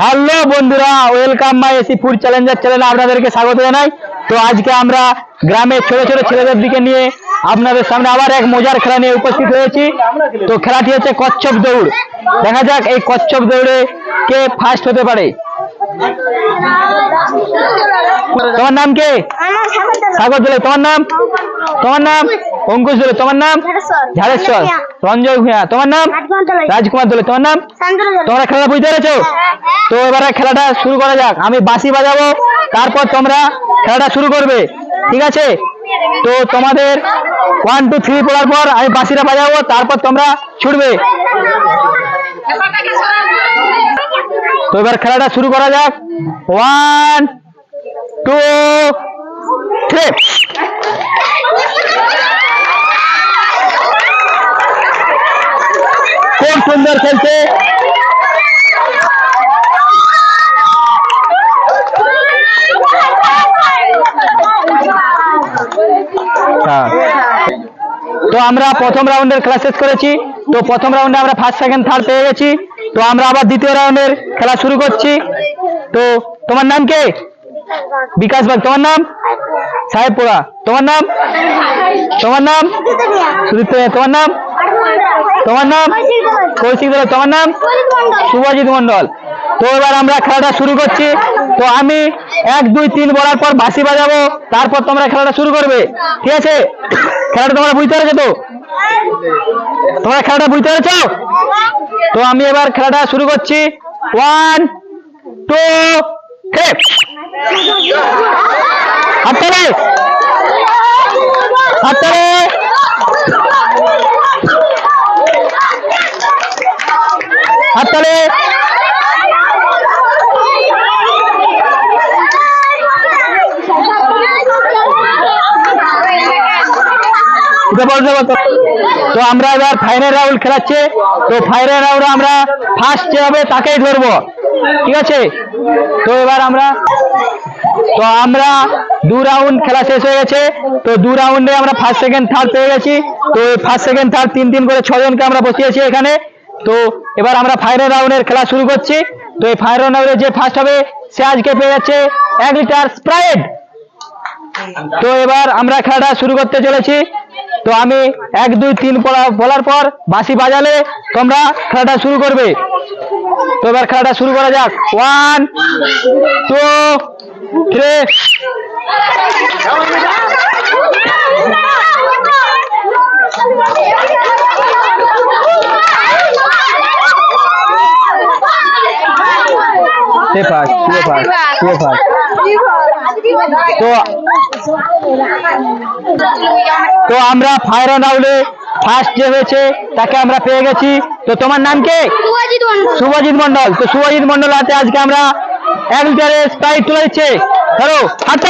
Hello বন্ধুরা welcome my AC food challenger চ্যানেলে আপনাদেরকে স্বাগত জানাই। তো আজকে আমরা গ্রামের ছোট ছোট ছেলেদের দিকে নিয়ে আপনাদের সামনে আবার এক মজার খেলা নিয়ে উপস্থিত হয়েছি। তো খেলাটি হচ্ছে কচ্ছপ দৌড়। দেখা যাক এই কচ্ছপ দৌড়ে কে ফার্স্ট হতে পারে। তোমার নাম কে? সাগর দোলে তোমার নাম? তোমার নাম? অঙ্কুশ দোলে তোমার নাম? ঝাড়েশ্বর। রঞ্জয় ভূঁয়া তোমার নাম? রাজকুমার দোলে। তোমার নাম? তোমরা খেলা বুঝতে পেরেছ? তো এবারে খেলাটা শুরু করা যাক। আমি বাঁশি বাজাবো তারপর তোমরা খেলাটা শুরু করবে। ঠিক আছে? তো তোমাদের ওয়ান টু থ্রি পড়ার পর আমি বাঁশিটা বাজাবো তারপর তোমরা ছুটবে। তো এবার খেলাটা শুরু করা যাক। ওয়ান টু থ্রি খুব সুন্দর খেলছে? তো আমরা প্রথম রাউন্ডের খেলা শেষ করেছি। তো প্রথম রাউন্ডে আমরা ফার্স্ট সেকেন্ড থার্ড পেয়ে গেছি। তো আমরা আবার দ্বিতীয় রাউন্ডের খেলা শুরু করছি। তো তোমার নাম কে? বিকাশ বাগ তোমার নাম? সাহেবপুরা তোমার নাম? তোমার নাম? তোমার নাম? তোমার নাম? কৌশিক তোমার নাম? শুভজিৎ মন্ডল তো এবার আমরা খেলাটা শুরু করছি। তো আমি এক, দুই, তিন বলার পর বাঁশি বাজাবো, তারপর তোমরা খেলাটা শুরু করবে। ঠিক আছে? খেলাটা তোমরা বুঝতে পেরেছ তো? তোমরা খেলাটা বুঝতে পেরেছ? তো আমি এবার খেলাটা শুরু করছি। ওয়ান টু থ্রি হাততালি হাততালি হাততালি তো আমরা এবার ফাইনাল রাউন্ড খেলাচ্ছে। তো ফাইনাল রাউন্ড আমরা ফার্স্ট যে হবে তাকেই ধরবো। ঠিক আছে? তো এবার আমরা তো আমরা দু রাউন্ড খেলা শেষ হয়ে গেছে। তো দু রাউন্ডে আমরা ফার্স্ট সেকেন্ড থার্ড পেয়ে গেছি। তো ফার্স্ট সেকেন্ড থার্ড তিন তিন করে ছজনকে আমরা বসিয়েছি এখানে। তো এবার আমরা ফাইনাল রাউন্ডের খেলা শুরু করছি। তো এই ফাইনাল রাউন্ডে যে ফার্স্ট হবে, সে আজকে পেয়ে যাচ্ছে এক লিটার স্প্রাইট তো এবার আমরা খেলাটা শুরু করতে চলেছি। তো আমি এক দুই তিন বলা- বলার পর বাঁশি বাজালে তোমরা খেলাটা শুরু করবে। তো এবার খেলাটা শুরু করা যাক। ওয়ান টু থ্রি তো তো আমরা ফায়ার আউলে ফার্স্ট যে হয়েছে তাকে আমরা পেয়ে গেছি। তো তোমার নাম কে? শুভজিৎ মন্ডল তো শুভজিৎ মন্ডল আছে আজকে আমরা এক স্প্রাইট তুলে দিচ্ছে। ধরো হাত